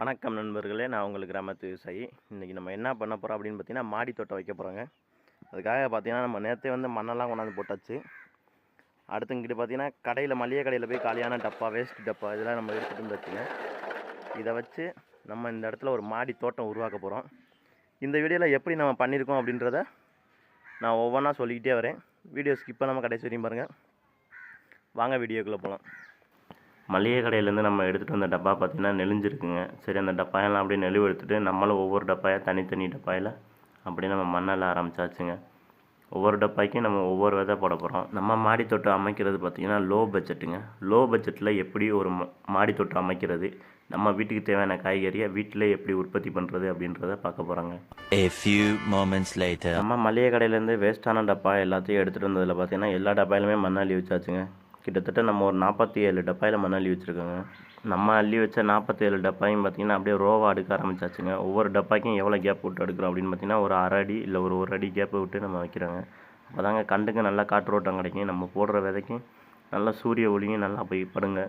வணக்கம் நண்பர்களே. நான் உங்களுக்கு கிராமத்து விவசாயி. இன்றைக்கி நம்ம என்ன பண்ண போகிறோம் அப்படின்னு பார்த்தீங்கன்னா மாடி தோட்டம் வைக்க போகிறோங்க அதுக்காக பார்த்தீங்கன்னா நம்ம நேற்றே வந்து மண்ணெல்லாம் கொண்டாந்து போட்டாச்சு. அடுத்து இங்கிட்டு பார்த்தீங்கன்னா கடையில் மளிகை கடையில் போய் காலியான டப்பா வேஸ்ட் டப்பா இதெல்லாம் நம்ம எடுத்துகிட்டு வந்து இதை வச்சு நம்ம இந்த இடத்துல ஒரு மாடி தோட்டம் உருவாக்க போகிறோம் இந்த வீடியோவில் எப்படி நம்ம பண்ணியிருக்கோம் அப்படின்றத நான் ஒவ்வொன்றா சொல்லிக்கிட்டே வரேன். வீடியோ ஸ்கிப் பண்ணாமல் கடைசி வரையும் பாருங்கள் வாங்க வீடியோக்குள்ளே போகலாம் மளிகை கடையிலேருந்து நம்ம எடுத்துகிட்டு வந்த டப்பா பார்த்திங்கன்னா நெளிஞ்சிருக்குங்க. சரி அந்த டப்பாயெல்லாம் அப்படியே நெளிவு எடுத்துகிட்டு நம்மளும் ஒவ்வொரு டப்பாயாக தனித்தனி டப்பாயில் அப்படியே நம்ம மண்ணெல்லாம் ஆரம்பிச்சாச்சுங்க. ஒவ்வொரு டப்பாய்க்கும் நம்ம ஒவ்வொரு விதை போட போகிறோம் நம்ம மாடி தோட்டம் அமைக்கிறது பார்த்திங்கன்னா லோ பட்ஜெட்டுங்க. லோ பட்ஜெட்டில் எப்படி ஒரு மாடி தோட்டம் அமைக்கிறது நம்ம வீட்டுக்கு தேவையான காய்கறியை வீட்டிலே எப்படி உற்பத்தி பண்ணுறது அப்படின்றத பார்க்க போகிறாங்க A few moments later. நம்ம மளிகை கடையிலேருந்து வேஸ்ட்டான டப்பா எல்லாத்தையும் எடுத்துகிட்டு வந்ததில் பார்த்தீங்கன்னா எல்லா டப்பாயிலுமே மண்ணள்ளி வச்சாச்சுங்க. கிட்டத்தட்ட நம்ம ஒரு நாற்பத்தி ஏழு டப்பாயில் மண்ணள்ளி வச்சுருக்கோங்க. நம்ம அள்ளி வச்ச நாற்பத்தி ஏழு டப்பாயும் பார்த்தீங்கன்னா அப்படியே ரோவாக அடுக்க ஆரம்பிச்சாச்சுங்க. ஒவ்வொரு டப்பாய்க்கும் எவ்வளோ கேப் விட்டு எடுக்கிறோம் அப்படின்னு பார்த்தீங்கன்னா ஒரு அரை அடி இல்லை ஒரு ஒரு அடி கேப்பை விட்டு நம்ம வைக்கிறோங்க. அப்போ தாங்க கண்டுக்கு நல்லா காற்றோட்டம் கிடைக்கும். நம்ம போடுற விதைக்கும் நல்லா சூரிய ஒளியும் நல்லா போய் படுங்க.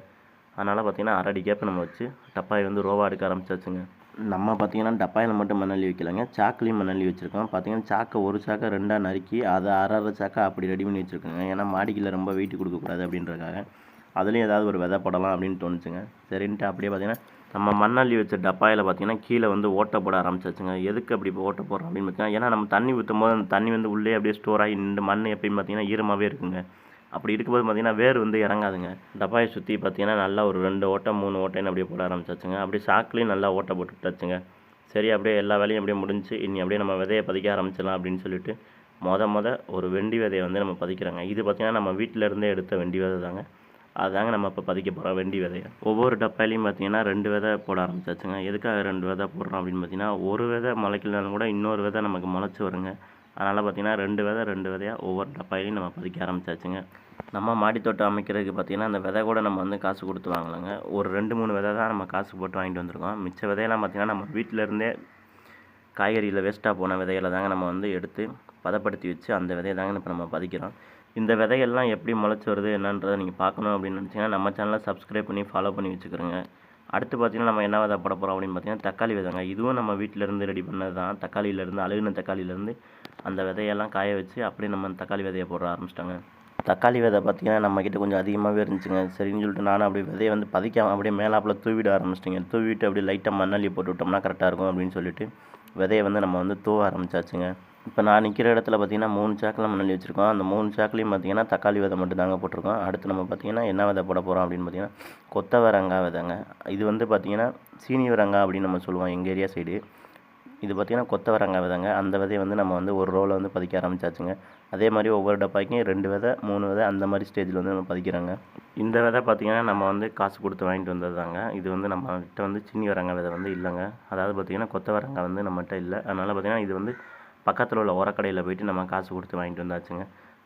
அதனால் பார்த்திங்கன்னா அரை அடி கேப்பை நம்ம வச்சு டப்பாயை வந்து ரோவாக எடுக்க ஆரம்பிச்சாச்சுங்க. நம்ம பார்த்தீங்கன்னா டப்பாயில் மட்டும் மணலி வைக்கலங்க. சாக்குலேயும் மணலி வச்சுருக்கோம். பார்த்தீங்கன்னா சாக்கை ஒரு சாக்கை ரெண்டாக நறுக்கி அதை அரை அரை சாக்கை அப்படி ரெடி பண்ணி வச்சுருக்கோங்க. ஏன்னா மாடிக்கில் ரொம்ப வெயிட் கொடுக்கக்கூடாது அப்படின்றதுக்காக. அதுலேயும் ஏதாவது ஒரு விதை போடலாம் அப்படின்னு தோணுச்சுங்க. சரின்ட்டு அப்படியே பார்த்தீங்கன்னா நம்ம மண்ணள்ளி வச்ச டப்பாயில் பார்த்தீங்கன்னா கீழே வந்து ஓட்டை போட ஆரம்பிச்சாச்சுங்க. எதுக்கு அப்படி இப்போ ஓட்டை போடுறோம் அப்படின்னு பார்த்தீங்கன்னா ஏன்னா நம்ம தண்ணி ஊற்றும் போது அந்த தண்ணி வந்து உள்ளே அப்படியே ஸ்டோர் ஆகி நின்று மண் எப்பயும் பார்த்திங்கன்னா ஈரமாகவே இருக்குங்க. அப்படி இருக்கும்போது பார்த்தீங்கன்னா வேர் வந்து இறங்காதுங்க. டப்பாயை சுற்றி பார்த்தீங்கன்னா நல்லா ஒரு ரெண்டு ஓட்டை மூணு ஓட்டைன்னு அப்படியே போட ஆரம்பிச்சாச்சுங்க. அப்படியே சாக்குலேயும் நல்லா ஓட்டை போட்டுட்டாச்சுங்க. சரி அப்படியே எல்லா வேலையும் அப்படியே முடிஞ்சு இனி அப்படியே நம்ம விதையை பதிக்க ஆரம்பிச்சிடலாம் அப்படின்னு சொல்லிட்டு மொத மொத ஒரு வெண்டி விதையை வந்து நம்ம பதிக்கிறாங்க. இது பார்த்தீங்கன்னா நம்ம வீட்டிலேருந்தே எடுத்த வெண்டி விதை தாங்க. அதுதாங்க நம்ம இப்போ பதிக்க போகிறோம் வெண்டி விதையை. ஒவ்வொரு டப்பாலையும் பார்த்தீங்கன்னா ரெண்டு விதை போட ஆரம்பிச்சாச்சுங்க. எதுக்காக ரெண்டு விதை போடுறோம் அப்படின்னு பார்த்தீங்கன்னா ஒரு விதை முளைக்கலனாலும் கூட இன்னொரு விதை நமக்கு முளைச்சி வருங்க. அதனால் பார்த்தீங்கன்னா ரெண்டு விதை ரெண்டு விதையாக ஒவ்வொரு டப்பாயிலையும் நம்ம பதிக்க ஆரம்பிச்சாச்சுங்க. நம்ம மாடித்தோட்டம் அமைக்கிறதுக்கு பார்த்தீங்கன்னா அந்த விதை கூட நம்ம வந்து காசு கொடுத்து வாங்கலாங்க. ஒரு ரெண்டு மூணு விதை தான் நம்ம காசு போட்டு வாங்கிட்டு வந்திருக்கோம். மிச்ச விதையெல்லாம் பார்த்திங்கன்னா நம்ம வீட்டிலருந்தே காய்கறியில் வேஸ்ட்டாக போன விதைகளை தாங்க நம்ம வந்து எடுத்து பதப்படுத்தி வச்சு அந்த விதையை தாங்க இப்போ நம்ம பதிக்கிறோம். இந்த விதைகள்லாம் எப்படி முளைச்சி வருது என்னன்றதை நீங்கள் பார்க்கணும் அப்படின்னு நினச்சிங்கன்னா நம்ம சேனலை சப்ஸ்கிரைப் பண்ணி ஃபாலோ பண்ணி வச்சுக்கிறோங்க அடுத்து பார்த்தீங்கன்னா நம்ம என்ன விதை போட போகிறோம் அப்படின்னு பார்த்தீங்கன்னா தக்காளி விதைங்க. இதுவும் நம்ம வீட்டிலேருந்து ரெடி பண்ணது தான். தக்காளியிலேருந்து அழுகின தக்காளியிலேருந்து அந்த விதையெல்லாம் காய வச்சு அப்படியே நம்ம தக்காளி விதையை போட ஆரம்பிச்சிட்டாங்க. தக்காளி விதை பார்த்தீங்கன்னா நம்மக்கிட்ட கொஞ்சம் அதிகமாகவே இருந்துச்சுங்க. சரின்னு சொல்லிட்டு நானும் அப்படியே விதையை வந்து பதிக்காம அப்படியே மேலாப்பில் தூவிட ஆரம்பிச்சிட்டிங்க. தூவிட்டு அப்படியே லைட்டாக மண்ணள்ளி போட்டு விட்டோம்னா கரெக்டாக இருக்கும் அப்படின்னு சொல்லிட்டு விதையை வந்து நம்ம வந்து தூவ ஆரம்பிச்சாச்சுங்க. இப்போ நான் நிற்கிற இடத்துல பார்த்தீங்கன்னா மூணு சாக்கில் மண்ணள்ளி வச்சுருக்கோம். அந்த மூணு சாக்குலையும் பார்த்தீங்கன்னா தக்காளி விதை மட்டும் தாங்க போட்டிருக்கோம். அடுத்து நம்ம பார்த்தீங்கன்னா என்ன விதை போட போகிறோம் அப்படின்னு பார்த்தீங்கன்னா கொத்தவரங்காய் விதைங்க. இது வந்து பார்த்தீங்கன்னா சீனிவரங்காய் அப்படின்னு நம்ம சொல்லுவோம் எங்கள் ஏரியா சைடு இது பார்த்திங்கன்னா கொத்தவரங்காய் விதைங்க. அந்த விதையை வந்து நம்ம வந்து ஒரு ரோவில் வந்து பதிக்க ஆரம்பிச்சாச்சுங்க. அதே மாதிரி ஒவ்வொரு டப்பாய்க்கும் ரெண்டு விதை மூணு விதை அந்த மாதிரி ஸ்டேஜில் வந்து நம்ம பதிக்கிறாங்க. இந்த விதை பார்த்திங்கன்னா நம்ம வந்து காசு கொடுத்து வாங்கிட்டு வந்தது தாங்க இது வந்து நம்மகிட்ட வந்து சின்னி வரங்காய் விதை வந்து இல்லைங்க. அதாவது பார்த்திங்கன்னா கொத்தவரங்காய் வந்து நம்மகிட்ட இல்லை. அதனால் பார்த்திங்கன்னா இது வந்து பக்கத்தில் உள்ள உரக்கடையில் போயிட்டு நம்ம காசு கொடுத்து வாங்கிட்டு வந்தாச்சுங்க.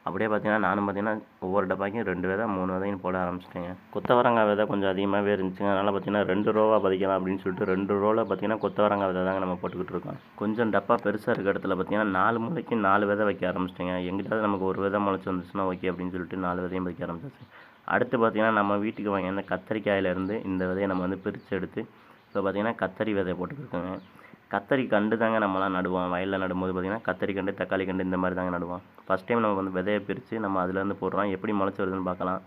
அப்படியே பார்த்தீங்கன்னா நானும் பார்த்தீங்கன்னா ஒவ்வொரு டப்பாக்கும் ரெண்டு விதை மூணு விதையும் போட ஆரம்பிச்சிட்டேங்க. கொத்தவரங்காய் விதை கொஞ்சம் அதிகமாகவே இருந்துச்சுங்க. அதனால் பார்த்தீங்கன்னா ரெண்டு ரூபா பதிக்கலாம் அப்படின்னு சொல்லிட்டு ரெண்டு ரூபாவில் பார்த்தீங்கன்னா கொத்தவரங்காய் விதை தாங்க நம்ம போட்டுக்கிட்டு இருக்கோம். கொஞ்சம் டப்பா பெருசாக இருக்க இடத்துல பார்த்தீங்கன்னா நாலு மூளைக்கு நாலு விதை வைக்க ஆரம்பிச்சிட்டேங்க. எங்கிட்டாவது நமக்கு ஒரு விதை முளைச்சி வந்துச்சுன்னா ஓகே அப்படின்னு சொல்லிட்டு நாலு விதையும் வைக்க ஆரம்பிச்சிச்சு. அடுத்து பார்த்தீங்கன்னா நம்ம வீட்டுக்கு வாங்கியிருந்த கத்தரிக்காயிலேருந்து இந்த விதையை நம்ம வந்து பிரித்து எடுத்து இப்போ பார்த்தீங்கன்னா கத்தரி விதையை போட்டுக்கிருக்கோங்க கத்தரி கண்டு தாங்க நம்மலாம் நடுவோம். வயலில் நடும்போது பார்த்திங்கன்னா கத்தரி கண்டு தக்காளி கண்டு இந்த மாதிரி தாங்க நடுவோம். ஃபஸ்ட் டைம் நம்ம வந்து விதையை பிரித்து நம்ம அதுலேருந்து போடுறோம். எப்படி முளைச்சி வருதுன்னு பார்க்கலாம்.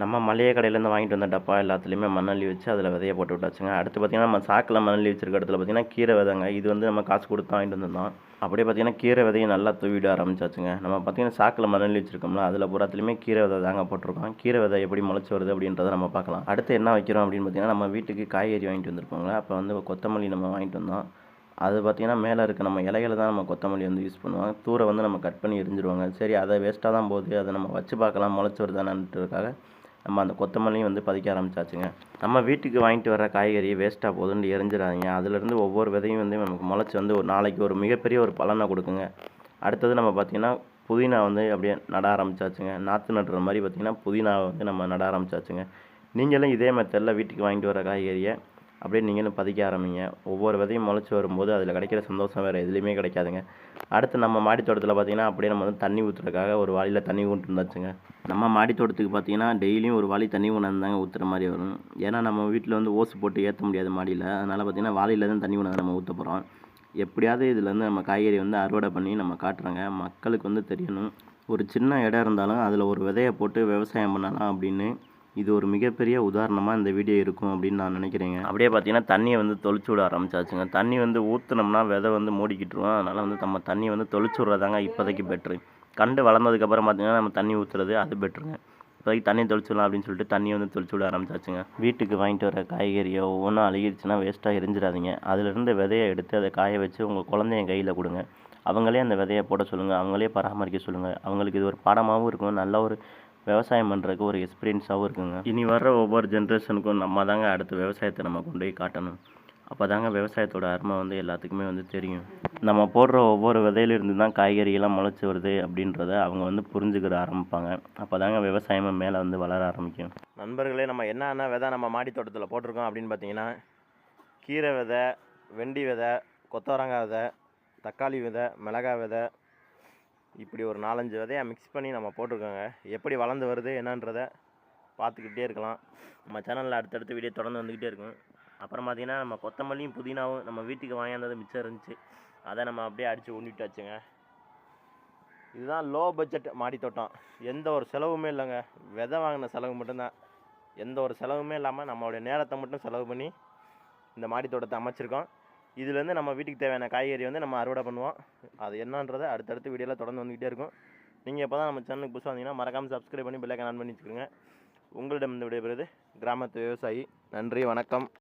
நம்ம மளிகை கடையிலேருந்து வாங்கிட்டு வந்த டப்பா எல்லாத்துலேயுமே மண்ணள்ளி வச்சு அதில் விதையை போட்டு விட்டாச்சுங்க. அடுத்து பார்த்திங்கன்னா நம்ம சாக்கில் மண்ணள்ளி வச்சிருக்க இடத்துல பார்த்திங்கன்னா கீரை விதைங்க. இது வந்து நம்ம காசு கொடுத்து வாங்கிட்டு வந்திருந்தோம். அப்படியே பார்த்திங்கன்னா கீரை விதையை நல்லா தூவிட ஆரம்பிச்சாச்சுங்க. நம்ம பார்த்திங்கன்னா சாக்கில் மண்ணள்ளி வச்சிருக்கோம்ல அதில் பூராத்துலேயுமே கீரை விதை தாங்க போட்டிருக்கோம். கீரை விதை எப்படி முளைச்சி வருது அப்படின்றத நம்ம பார்க்கலாம். அடுத்து என்ன வைக்கிறோம் அப்படின்னு பார்த்திங்கன்னா நம்ம வீட்டுக்கு காய்கறி வாங்கிட்டு வந்திருப்போங்க அப்போ வந்து கொத்தமல்லி நம்ம வாங்கிட்டு வந்தோம். அது பார்த்திங்கன்னா மேலே இருக்க நம்ம இலைகளை தான் நம்ம கொத்தமல்லி வந்து யூஸ் பண்ணுவாங்க. தூரை வந்து நம்ம கட் பண்ணி எரிஞ்சிருவாங்க. சரி அதை வேஸ்ட்டாக தான் போகுது. அதை நம்ம வச்சு பார்க்கலாம். முளைச்சி வருதானன்றதுக்காக நம்ம அந்த கொத்தமல்லியும் வந்து பதிக்க ஆரம்பிச்சாச்சுங்க. நம்ம வீட்டுக்கு வாங்கிட்டு வர காய்கறி வேஸ்ட்டாக போகுதுன்னு எரிஞ்சிடாதீங்க. அதுலேருந்து ஒவ்வொரு விதையும் வந்து நமக்கு முளைச்சி வந்து ஒரு நாளைக்கு ஒரு மிகப்பெரிய ஒரு பலனை கொடுக்குங்க. அடுத்தது நம்ம பார்த்திங்கன்னா புதினா வந்து அப்படியே நட ஆரம்பிச்சாச்சுங்க. நாற்று நடுற மாதிரி பார்த்திங்கன்னா புதினாவை வந்து நம்ம நட ஆரம்பிச்சாச்சுங்க. நீங்களும் இதே மெத்தடில் வீட்டுக்கு வாங்கிட்டு வர காய்கறியை அப்படியே நீங்களும் பதிக்க ஆரம்பிங்க. ஒவ்வொரு விதையும் முளைச்சி வரும்போது அதில் கிடைக்கிற சந்தோஷம் வேறு எதுலேயுமே கிடைக்காதுங்க. அடுத்து நம்ம மாடி தோட்டத்தில் பார்த்தீங்கன்னா அப்படியே நம்ம வந்து தண்ணி ஊற்றுறதுக்காக ஒரு வாளியில் தண்ணி கொண்டு நம்ம மாடி தோட்டத்துக்கு பார்த்தீங்கன்னா டெய்லியும் ஒரு வாளி தண்ணி உணர்ந்தாங்க ஊற்றுற மாதிரி வரும். ஏன்னா நம்ம வீட்டில் வந்து ஓசு போட்டு ஏற்ற முடியாது மாடியில். அதனால் பார்த்தீங்கன்னா வாளியில் தான் தண்ணி உணர்ந்து நம்ம ஊற்ற போகிறோம் எப்படியாவது இதுலேருந்து நம்ம காய்கறி வந்து அறுவடை பண்ணி நம்ம காட்டுறோங்க. மக்களுக்கு வந்து தெரியணும். ஒரு சின்ன இடம் இருந்தாலும் அதில் ஒரு விதையை போட்டு விவசாயம் பண்ணலாம் அப்படின்னு இது ஒரு மிகப்பெரிய உதாரணமாக இந்த வீடியோ இருக்கும் அப்படின்னு நான் நினைக்கிறேங்க. அப்படியே பார்த்தீங்கன்னா தண்ணியை வந்து தொளிச்சு விட ஆரம்பிச்சாச்சுங்க. தண்ணி வந்து ஊற்றுனோம்னா விதை வந்து மூடிக்கிட்டுருவோம் அதனால் வந்து நம்ம தண்ணி வந்து தொளிச்சு விட்றதாங்க இப்போதைக்கு பெட்ரு கண்டு வளர்ந்ததுக்கப்புறம் பார்த்தீங்கன்னா நம்ம தண்ணி ஊற்றுறது அது பெட்ருங்க இப்போதைக்கு தண்ணி தொளிச்சிடலாம் அப்படின்னு சொல்லிட்டு தண்ணியை வந்து தொளிச்சு விட ஆரம்பிச்சாச்சுங்க. வீட்டுக்கு வாங்கிட்டு வர காய்கறியோ ஒவ்வொன்றும் அழுகிடுச்சுன்னா வேஸ்ட்டாக எரிஞ்சிடாதீங்க. அதிலிருந்து விதையை எடுத்து அதை காய வச்சு உங்கள் குழந்தைய கையில் கொடுங்க. அவங்களே அந்த விதையை போட சொல்லுங்கள் அவங்களே பராமரிக்க சொல்லுங்கள் அவங்களுக்கு இது ஒரு பாடமாகவும் இருக்கும். நல்ல ஒரு விவசாயம் பண்ணுறதுக்கு ஒரு எக்ஸ்பீரியன்ஸாகவும் இருக்குங்க. இனி வர்ற ஒவ்வொரு ஜென்ரேஷனுக்கும் நம்ம தாங்க அடுத்த விவசாயத்தை நம்ம கொண்டு போய் காட்டணும். அப்போ தாங்க விவசாயத்தோட அருமை வந்து எல்லாத்துக்குமே வந்து தெரியும். நம்ம போடுற ஒவ்வொரு விதையிலிருந்து தான் காய்கறியெல்லாம் முளைச்சி வருது அப்படின்றத அவங்க வந்து புரிஞ்சுக்கிற ஆரம்பிப்பாங்க. அப்போ தாங்க விவசாயமும் மேலே வந்து வளர ஆரம்பிக்கும். நண்பர்களே நம்ம என்னென்ன விதை நம்ம மாடி தோட்டத்தில் போட்டிருக்கோம் அப்படின்னு பார்த்தீங்கன்னா கீரை விதை வெண்டி விதை கொத்தவரங்காய் விதை தக்காளி விதை மிளகாய் விதை இப்படி ஒரு நாலஞ்சு விதையை மிக்ஸ் பண்ணி நம்ம போட்டிருக்கோங்க. எப்படி வளர்ந்து வருது என்னன்றதை பார்த்துக்கிட்டே இருக்கலாம். நம்ம சேனலில் அடுத்தடுத்த வீடியோ தொடர்ந்து வந்துக்கிட்டே இருக்கும். அப்புறம் பார்த்திங்கன்னா நம்ம கொத்தமல்லியும் புதினாவும் நம்ம வீட்டுக்கு வாங்கியாந்தது மிச்சம் இருந்துச்சு. அதை நம்ம அப்படியே அடித்து ஊண்டிட்டு வச்சுங்க. இதுதான் லோ பட்ஜெட் மாடி தோட்டம். எந்த ஒரு செலவுமே இல்லைங்க. விதை வாங்கின செலவு மட்டும்தான். எந்த ஒரு செலவுமே இல்லாமல் நம்மளுடைய நேரத்தை மட்டும் செலவு பண்ணி இந்த மாடி தோட்டத்தை அமைச்சிருக்கோம். இதுலேருந்து நம்ம வீட்டுக்கு தேவையான காய்கறி வந்து நம்ம அறுவடை பண்ணுவோம். அது என்னன்றதை அடுத்தடுத்த வீடியோவில் தொடர்ந்து வந்துக்கிட்டே இருக்கும். நீங்கள் எப்போ தான் நம்ம சேனலுக்கு புதுசாக வந்தீங்கன்னா மறக்காமல் சப்ஸ்கிரைப் பண்ணி பெல்லைக்கன் ஆன் பண்ணி வச்சுக்கோங்க. உங்களிடம் இந்த விடைபெறுவது கிராமத்து விவசாயி. நன்றி வணக்கம்.